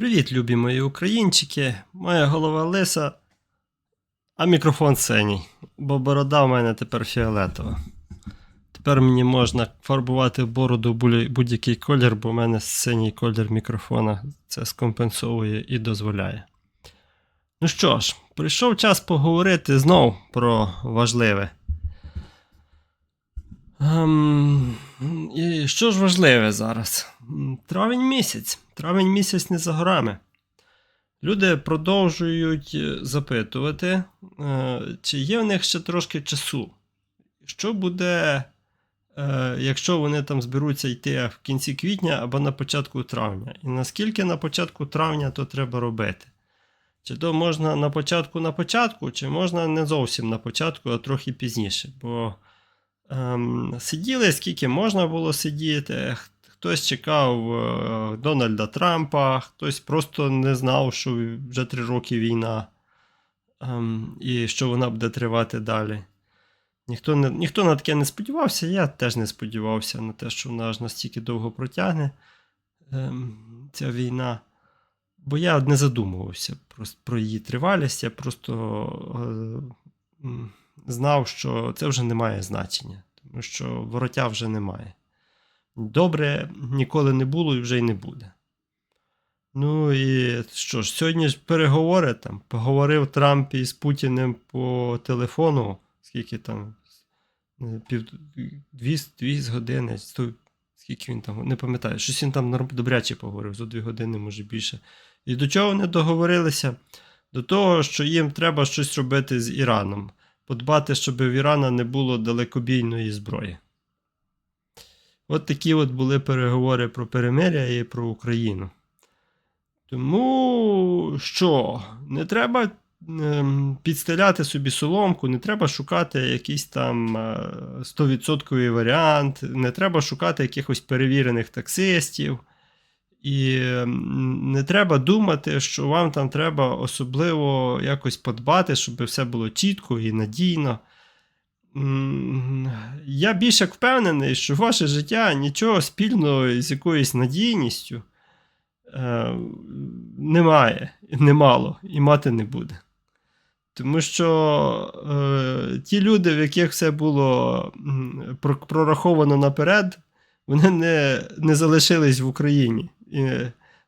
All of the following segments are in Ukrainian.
Привіт, любі мої українчики. Моя голова лиса, а мікрофон синій, бо борода в мене тепер фіолетова. Тепер мені можна фарбувати бороду будь-який колір, бо в мене синій колір мікрофона це скомпенсовує і дозволяє. Ну що ж, прийшов час поговорити знов про важливе. Ем, і що ж важливе зараз? Травень місяць. Травень місяць не за горами. Люди продовжують е, запитувати, е, чи є в них ще трошки часу. Що буде, е, якщо вони там зберуться йти в кінці квітня або на початку травня? І наскільки на початку травня то треба робити? Чи то можна на початку на початку, чи можна не зовсім на початку, а трохи пізніше. Бо ем, сиділи, скільки можна було сидіти. Хтось чекав е, Дональда Трампа, хтось просто не знав, що вже три роки війна, ем, і що вона буде тривати далі. Ніхто, не, ніхто на таке не сподівався, я теж не сподівався на те, що вона аж настільки довго протягне ем, ця війна. Бо я не задумувався про, про її тривалість, я просто е, знав, що це вже не має значення, тому що вороття вже немає. Добре ніколи не було і вже й не буде. Ну і що ж, сьогодні ж переговори там. Поговорив Трамп із Путіним по телефону, скільки там, пів, дві, дві години, скільки він там, не пам'ятаю, щось він там добряче поговорив, за дві години, може більше. І до чого вони договорилися? До того, що їм треба щось робити з Іраном, подбати, щоб в Ірана не було далекобійної зброї. От такі от були переговори про перемиря і про Україну. Тому що не треба ем, підстеляти собі соломку, не треба шукати якийсь там е, 100% варіант, не треба шукати якихось перевірених таксистів. І ем, не треба думати, що вам там треба особливо якось подбати, щоб все було чітко і надійно. Я більш як впевнений, що ваше життя нічого спільного з якоюсь надійністю е, немає, немало і мати не буде. Тому що е, ті люди, в яких все було прораховано наперед, вони не, не залишились в Україні. І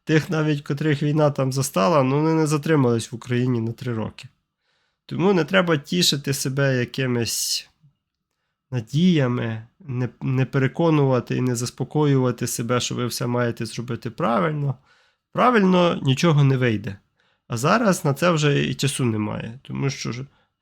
тих, навіть котрих війна там застала, ну вони не затримались в Україні на три роки. Тому не треба тішити себе якимись надіями, не, не переконувати і не заспокоювати себе, що ви все маєте зробити правильно. Правильно нічого не вийде. А зараз на це вже і часу немає. Тому що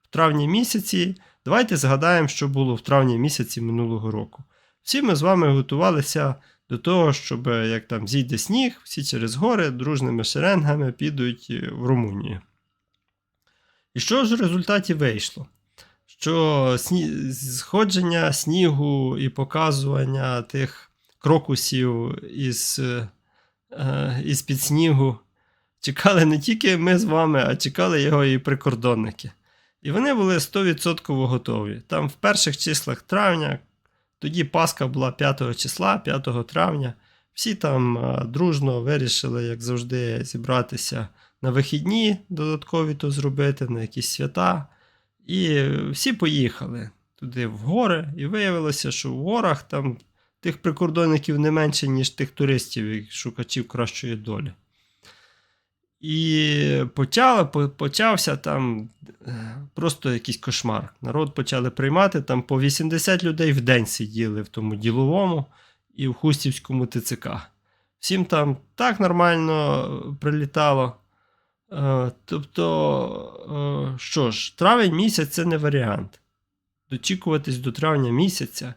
в травні місяці, давайте згадаємо, що було в травні місяці минулого року. Всі ми з вами готувалися до того, щоб як там зійде сніг, всі через гори дружними шеренгами підуть в Румунію. І що ж в результаті вийшло? Що сні... сходження снігу і показування тих крокусів із, е, із під снігу чекали не тільки ми з вами, а чекали його і прикордонники. І вони були 100% готові. Там в перших числах травня, тоді Пасха була 5 числа, 5 травня. Всі там е, дружно вирішили, як завжди, зібратися на вихідні, додаткові то зробити, на якісь свята. І всі поїхали туди в гори, і виявилося, що в горах там тих прикордонників не менше, ніж тих туристів і шукачів кращої долі. І почало, почався там е, просто якийсь кошмар. Народ почали приймати, там по 80 людей в день сиділи в тому діловому і в Хустівському ТЦК. Всім там так нормально прилітало. Е, Тобто, е, що ж, травень місяць це не варіант. Дочікуватись до травня місяця.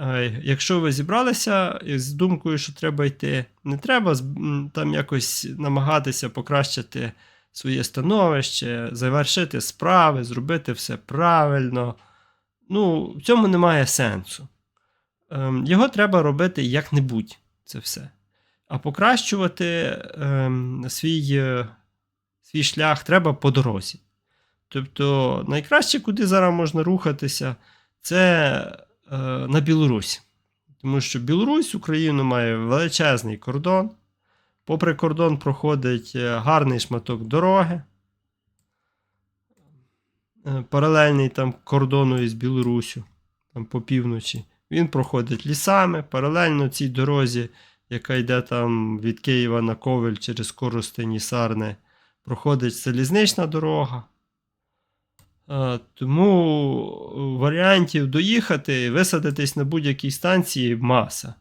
Е, Якщо ви зібралися з думкою, що треба йти, не треба там якось намагатися покращити своє становище, завершити справи, зробити все правильно. Ну, в цьому немає сенсу. Ем, Його треба робити як-небудь, це все. А покращувати ем, свій, свій шлях треба по дорозі. Тобто, найкраще, куди зараз можна рухатися, це е, на Білорусь. Тому що Білорусь Україну має величезний кордон, Попри кордон проходить е, гарний шматок дороги. Е, Паралельний там кордону із Білоруссю, там по півночі. Він проходить лісами. Паралельно цій дорозі, яка йде там від Києва на Ковель через Коростень і Сарне, проходить залізнична дорога. Е, Тому варіантів доїхати, і висадитись на будь-якій станції маса.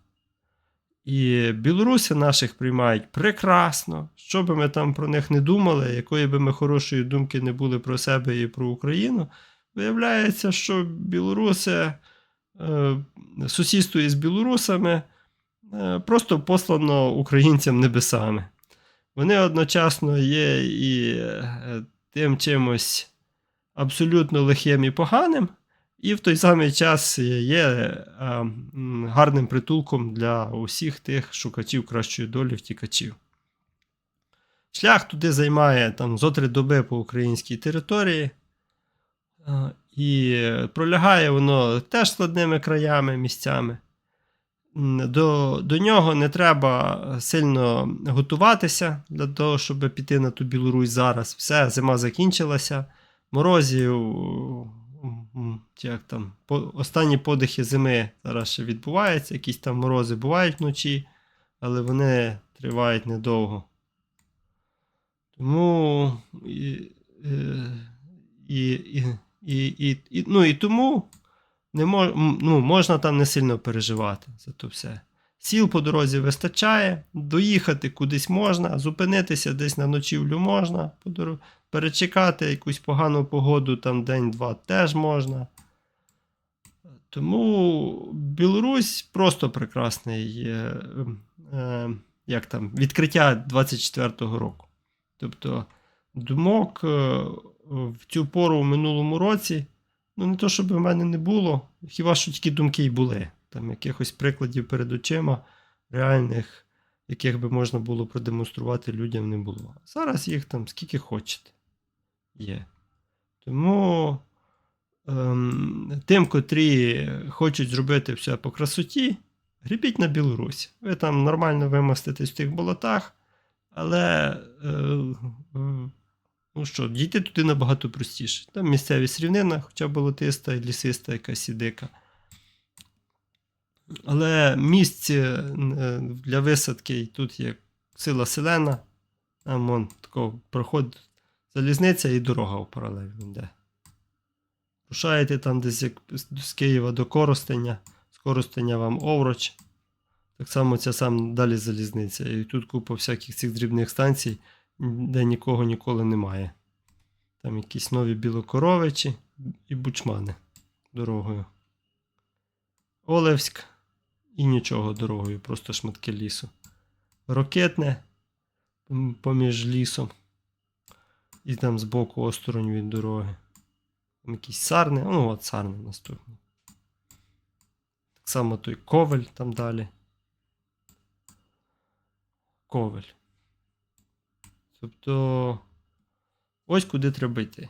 І білоруси наших приймають прекрасно. Що би ми там про них не думали, якої би ми хорошої думки не були про себе і про Україну, виявляється, що білоруси е, сусідство із білорусами е, просто послано українцям небесами. Вони одночасно є і е, тим чимось абсолютно лихим і поганим, і в той самий час є е, гарним притулком для усіх тих шукачів кращої долі втікачів. Шлях туди займає там зо три доби по українській території. Е, І пролягає воно теж складними краями, місцями. До, до нього не треба сильно готуватися для того, щоб піти на ту Білорусь зараз. Все, зима закінчилася. Морозів, як там, останні подихи зими зараз ще відбуваються, якісь там морози бувають вночі, але вони тривають недовго. Тому і, е, і, і, і, і, ну, і тому не мож, ну, можна там не сильно переживати за то все. Сіл по дорозі вистачає, доїхати кудись можна, зупинитися десь на ночівлю можна, перечекати якусь погану погоду там день-два теж можна. Тому Білорусь просто прекрасний е, е, як там, відкриття 24-го року. Тобто думок е, в цю пору в минулому році, ну не то, щоб в мене не було, хіба що тільки думки й були. Там якихось прикладів перед очима, реальних, яких би можна було продемонструвати людям не було. Зараз їх там скільки хочете є. Тому ем, тим, котрі хочуть зробити все по красоті, грібіть на Білорусі. Ви там нормально вимоститесь в тих болотах, але е, е, ну що, дійти туди набагато простіше. Там місцевість рівнина, хоча болотиста лісиста, якась і дика. Але місць е, для висадки тут є сила селена, там вон такого проходить залізниця і дорога в паралель йде. Рушаєте там десь як з Києва до Коростеня, з Коростеня вам Овроч. Так само ця сам далі залізниця. І тут купа всяких цих дрібних станцій, де нікого ніколи немає. Там якісь нові білокоровичі і бучмани дорогою. Олевськ і нічого дорогою, просто шматки лісу. Рокетне поміж лісом. І там збоку осторонь від дороги. Там якісь сарни, ну от сарни наступні. Так само той ковель там далі. Ковель. Тобто ось куди треба йти.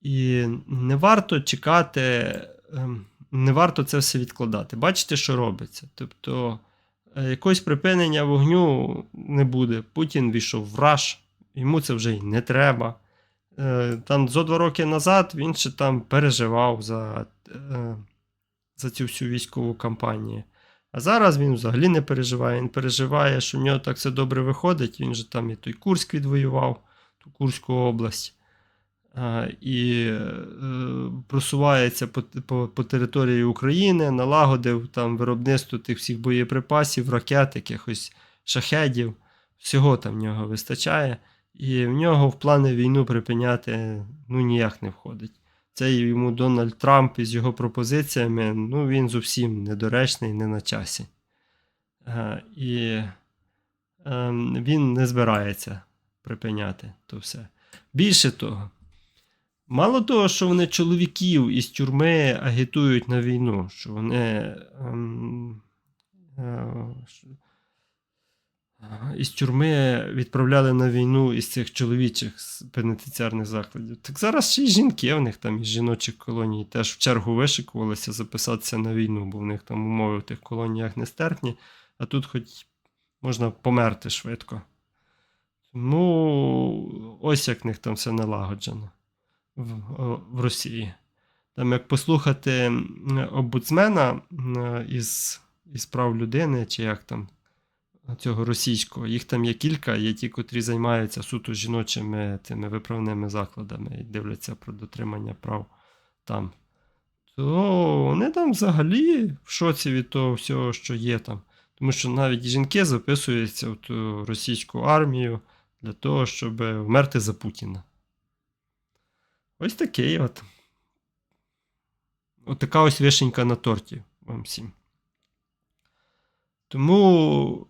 І не варто чекати, ем, не варто це все відкладати. Бачите, що робиться. Тобто, е, якогось припинення вогню не буде. Путін війшов в раж, йому це вже й не треба. Е, Там зо два роки назад він ще там переживав за, е, за цю всю військову кампанію. А зараз він взагалі не переживає. Він переживає, що в нього так все добре виходить. Він же там і той Курськ відвоював, ту Курську область. І е, просувається по, по, по території України, налагодив там виробництво тих всіх боєприпасів, ракет, якихось шахедів. Всього там в нього вистачає. І в нього в плани війну припиняти ну, ніяк не входить. Це йому Дональд Трамп із його пропозиціями, ну він зовсім недоречний, не на часі. Е, І е, він не збирається припиняти то все. Більше того, мало того, що вони чоловіків із тюрми агітують на війну, що вони ем, е, із тюрми відправляли на війну із цих чоловічих з пенітенціарних закладів. Так зараз ще й жінки в них там із жіночих колоній теж в чергу вишикувалися записатися на війну, бо в них там умови в тих колоніях нестерпні, а тут хоч можна померти швидко. Тому ось як в них там все налагоджено в, в Росії. Там, як послухати м, омбудсмена із, із прав людини, чи як там цього російського, їх там є кілька, є ті, котрі займаються суто жіночими тими виправними закладами і дивляться про дотримання прав там. То вони там взагалі в шоці від того всього, що є там. Тому що навіть жінки записуються в ту російську армію для того, щоб вмерти за Путіна. Ось такий от. От така ось вишенька на торті вам всім. Тому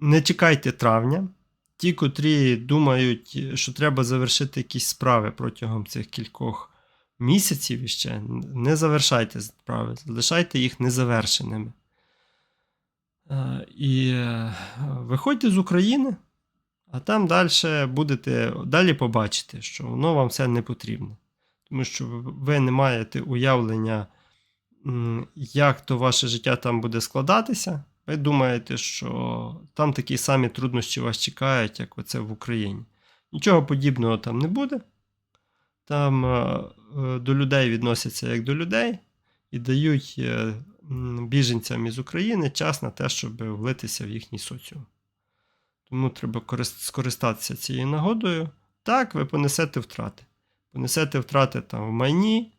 не чекайте травня. Ті, котрі думають, що треба завершити якісь справи протягом цих кількох місяців іще, не завершайте справи, залишайте їх незавершеними. Е, І е, виходьте з України, а там далі будете, далі побачите, що воно вам все не потрібно. Тому що ви не маєте уявлення, як то ваше життя там буде складатися. Ви думаєте, що там такі самі труднощі вас чекають, як оце в Україні. Нічого подібного там не буде. Там е, е, до людей відносяться як до людей і дають е, біженцям із України час на те, щоб влитися в їхній соціум. Тому треба скористатися цією нагодою. Так, ви понесете втрати. Понесете втрати там в майні,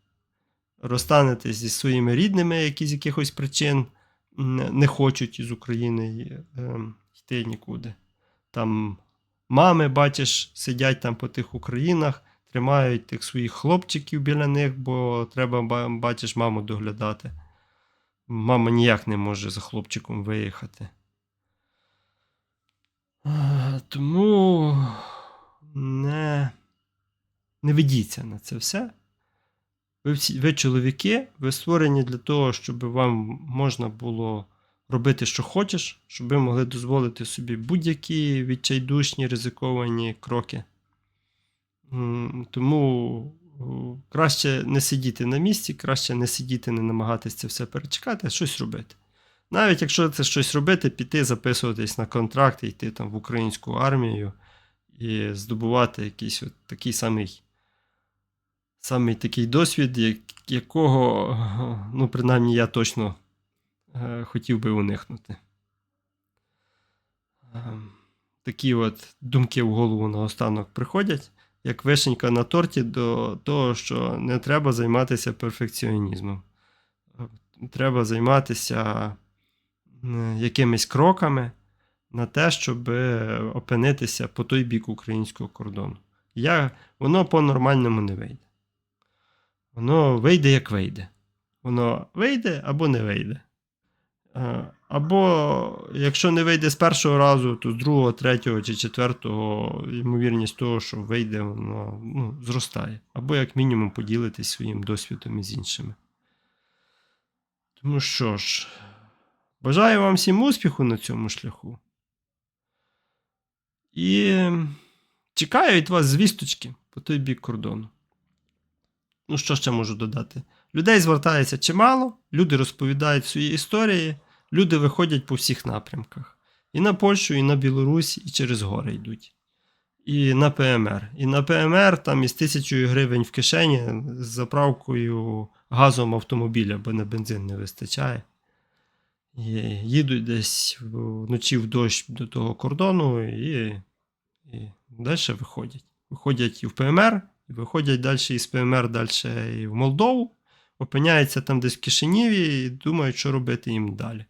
розстанете зі своїми рідними, які з якихось причин не хочуть із України е, йти нікуди. Там мами, бачиш, сидять там по тих Українах, тримають тих своїх хлопчиків біля них, бо треба, бачиш, маму доглядати. Мама ніяк не може за хлопчиком виїхати. Тому не, не ведіться на це все. Ви, всі, ви чоловіки, ви створені для того, щоб вам можна було робити, що хочеш, щоб ви могли дозволити собі будь-які відчайдушні, ризиковані кроки. Тому краще не сидіти на місці, краще не сидіти, не намагатися це все перечекати, а щось робити. Навіть якщо це щось робити, піти записуватись на контракт йти там в українську армію і здобувати якийсь от такий самий, самий такий досвід, якого, ну, принаймні, я точно е, хотів би уникнути. Ем, Такі от думки в голову наостанок приходять, як вишенька на торті до того, що не треба займатися перфекціонізмом. Треба займатися якимись кроками на те, щоб е, опинитися по той бік українського кордону. Я, воно по-нормальному не вийде. Воно вийде, як вийде. Воно вийде або не вийде. Е, Або якщо не вийде з першого разу, то з другого, третього чи четвертого ймовірність того, що вийде, воно ну, зростає. Або, як мінімум, поділитись своїм досвідом із іншими. Тому що ж, бажаю вам всім успіху на цьому шляху. І чекаю від вас звісточки по той бік кордону. Ну, що ще можу додати? Людей звертається чимало, люди розповідають свої історії, люди виходять по всіх напрямках. І на Польщу, і на Білорусь, і через гори йдуть. І на ПМР. І на ПМР там із тисячою гривень в кишені з заправкою газом автомобіля, бо на бензин не вистачає. Їдуть десь вночі в дощ до того кордону і, і далі виходять. Виходять і в ПМР, виходять далі із ПМР далі і в Молдову, опиняються там десь в Кишиніві і думають, що робити їм далі.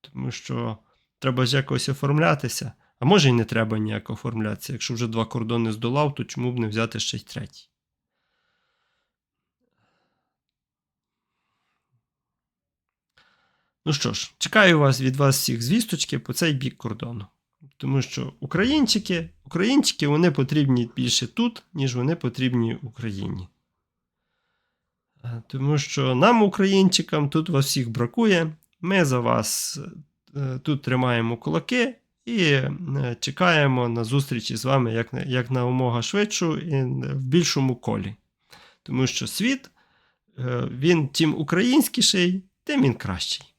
Тому що треба ж якось оформлятися. А може і не треба ніяк оформлятися. Якщо вже два кордони здолав, то чому б не взяти ще й третій? Ну що ж, чекаю вас від вас всіх звісточки по цей бік кордону. Тому що українчики, українчики вони потрібні більше тут, ніж вони потрібні Україні. Е, Тому що нам, українчикам, тут вас всіх бракує. Ми за вас е, тут тримаємо кулаки і е, чекаємо на зустрічі з вами як, на- як на умога швидшу і в більшому колі. Тому що світ, він чим українськіший, тим він кращий.